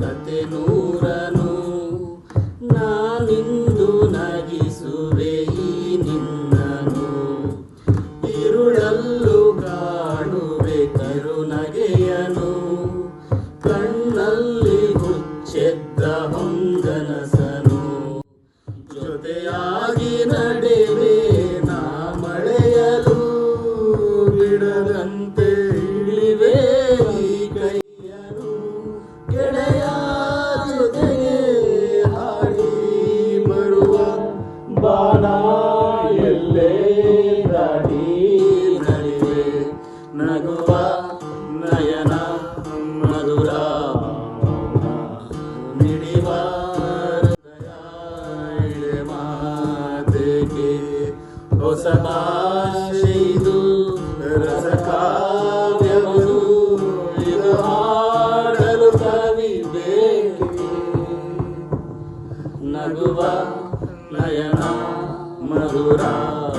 ಕತೆ ನೂರನು, ನಾನಿಂದು ನಗಿಸುವೆ ಈ ನಿನ್ನನು. ಇರುಳಲ್ಲೂ ಕಾಣುವೆ ಕರುನಗೆಯನು, ಕಣ್ಣಲ್ಲಿ ಹುಚ್ಚೆದ್ದ ಹೊಂಗನಸನು. ಜೊತೆಯಾಗಿ ನಡೆವೆ ನಾ ಮಳೆಯಲು, ಬಿಡದಂತೆ ಇಳಿವೆ ಬಾಣ ಎಲ್ಲೇ ದಾಟಿ ನಡಿವೆ ನಗುವ ನಯನ ಮಧುರ ಮಿಡಿವ ಹೃದಯ ಮಾತೆಗೆ ಹೊಸ ಭಾಷೆ ಇದು. ರಸಕಾವ್ಯವುದು ಇದು ಹಾಡಲು ಕವಿ ಬೇಕೆ. ನಗುವ ನಯನ ಮಧುರ ಮಿಡಿವ